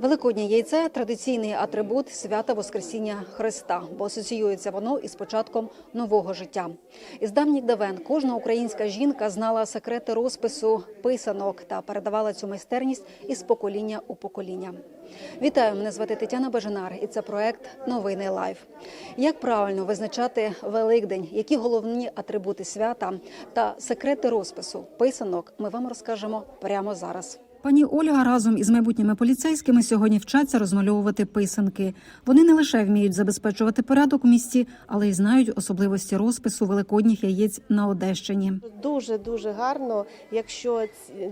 Великоднє яйце традиційний атрибут свята Воскресіння Христа, бо асоціюється воно із початком нового життя. Із давніх давен кожна українська жінка знала секрети розпису писанок та передавала цю майстерність із покоління у покоління. Вітаю, мене звати Тетяна Бажанар, і це проект Новини Лайф. Як правильно визначати Великдень, які головні атрибути свята та секрети розпису писанок, ми вам розкажемо прямо зараз. Пані Ольга разом із майбутніми поліцейськими сьогодні вчаться розмальовувати писанки. Вони не лише вміють забезпечувати порядок у місті, але й знають особливості розпису великодніх яєць на Одещині. Дуже дуже гарно, якщо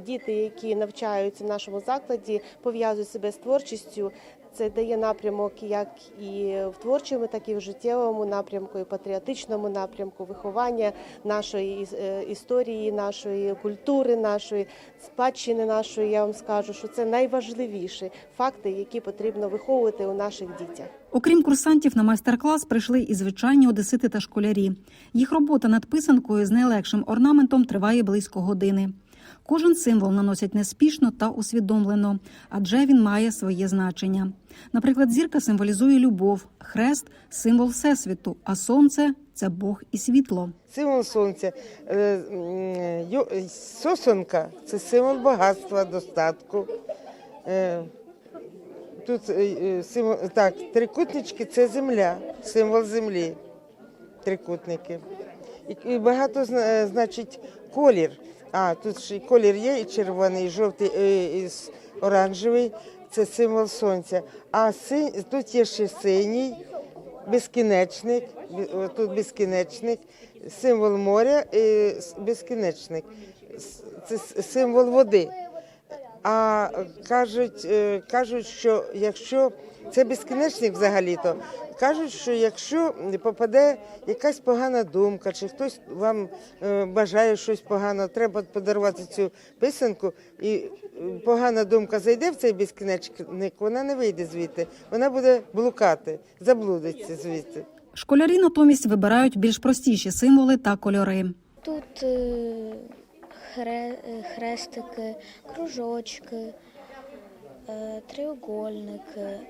діти, які навчаються в нашому закладі, пов'язують себе з творчістю. Це дає напрямок як і в творчому, так і в життєвому напрямку, і в патріотичному напрямку, виховання нашої е, історії, нашої культури, нашої спадщини нашої. Я вам скажу, що це найважливіші факти, які потрібно виховувати у наших дітях. Окрім курсантів, на майстер-клас прийшли і звичайні одесити та школярі. Їх робота над писанкою з найлегшим орнаментом триває близько години. Кожен символ наносять неспішно та усвідомлено, адже він має своє значення. Наприклад, зірка символізує любов, хрест символ всесвіту, а сонце це Бог і світло. Символ сонця. Е, Сосонка це символ багатства, достатку. Е, Тут е, символ, так, трикутнички це земля, символ землі. Трикутники. І, багато зна- значить колір. А, тут ще колір є, і червоний, і жовтий, і оранжевий це символ сонця. А си, тут є ще синій, безкінечник, тут безкінечник, символ моря і безкінечник. Це символ води. А кажуть, е, кажуть, що якщо це безкінечник взагалі-то, кажуть, що якщо попаде якась погана думка, чи хтось вам е, бажає щось погано, треба подарувати цю писанку, і е, погана думка зайде в цей безкінечник, вона не вийде звідти, вона буде блукати, заблудиться звідти. Школярі натомість вибирають більш простіші символи та кольори. Тут е, хре, хрестики, кружочки, е, треугольники,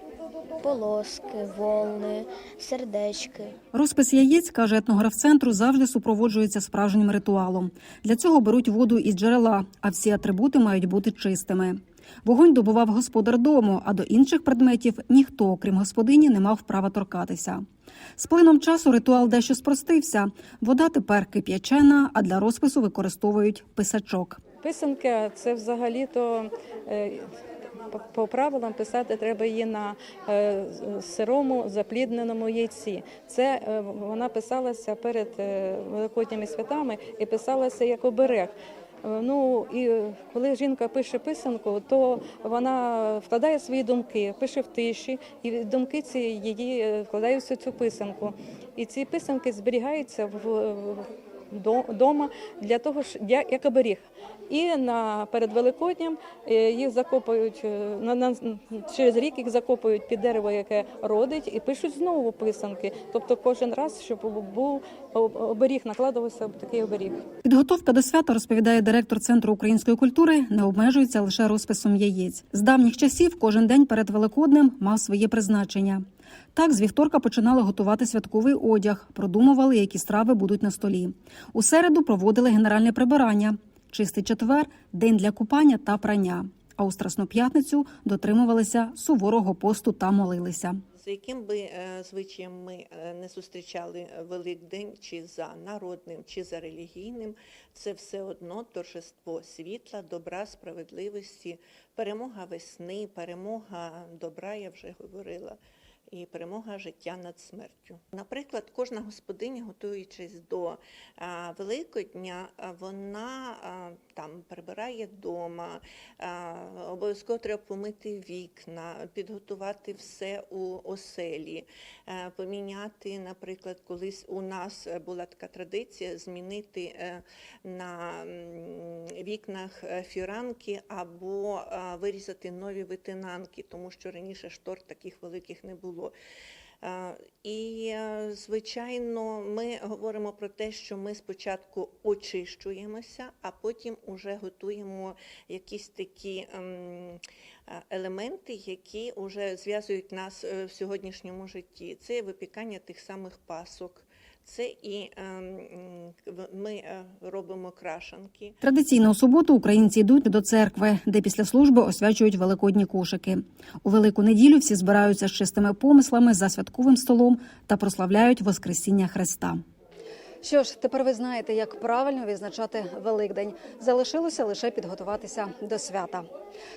полоски, волни, сердечки. Розпис яєць, каже етнограф центру, завжди супроводжується справжнім ритуалом. Для цього беруть воду із джерела, а всі атрибути мають бути чистими. Вогонь добував господар дому, а до інших предметів ніхто, окрім господині, не мав права торкатися. З плином часу ритуал дещо спростився. Вода тепер кип'ячена, а для розпису використовують писачок. Писанка це взагалі-то е, по- правилам писати треба її на е, сирому заплідненому яйці. Це е, вона писалася перед е, великодніми святами і писалася як оберег. Ну і коли жінка пише писанку, то вона вкладає свої думки, пише в тиші, і думки ці її вкладаються в цю писанку. І ці писанки зберігаються в вдома для того, як оберіг. І на перед Великоднем е, їх закопують е, на, на через рік їх закопують під дерево, яке родить, і пишуть знову писанки. Тобто кожен раз, щоб був об- оберіг, накладувався такий оберіг. Підготовка до свята, розповідає директор Центру української культури, не обмежується лише розписом яєць. З давніх часів кожен день перед Великоднем мав своє призначення. Так, з вівторка починали готувати святковий одяг, продумували, які страви будуть на столі. У середу проводили генеральне прибирання. Чистий четвер день для купання та прання. А у Страсну п'ятницю дотримувалися суворого посту та молилися. За яким би е, звичаєм ми е, не зустрічали Великдень, чи за народним, чи за релігійним, це все одно торжество світла, добра, справедливості, перемога весни, перемога добра, я вже говорила, і перемога життя над смертю. Наприклад, кожна господиня, готуючись до Великодня, вона там прибирає вдома, обов'язково треба помити вікна, підготувати все у оселі, е, поміняти, наприклад, колись у нас е, була така традиція змінити е, на вікнах е, фіранки або е, вирізати нові витинанки, тому що раніше штор таких великих не було. Е, І, звичайно, ми говоримо про те, що ми спочатку очищуємося, а потім уже готуємо якісь такі ем, елементи, які вже зв'язують нас в сьогоднішньому житті. Це випікання тих самих пасок. Це і ем, ми е, робимо крашанки. Традиційно у суботу українці йдуть до церкви, де після служби освячують великодні кошики. У велику неділю всі збираються з чистими помислами за святковим столом та прославляють Воскресіння Христа. Що ж, тепер ви знаєте, як правильно відзначати Великдень. Залишилося лише підготуватися до свята.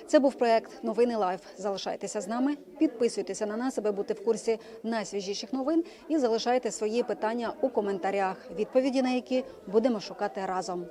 Це був проект Новини Лайф. Залишайтеся з нами, підписуйтеся на нас, аби бути в курсі найсвіжіших новин, і залишайте свої питання у коментарях, відповіді на які будемо шукати разом.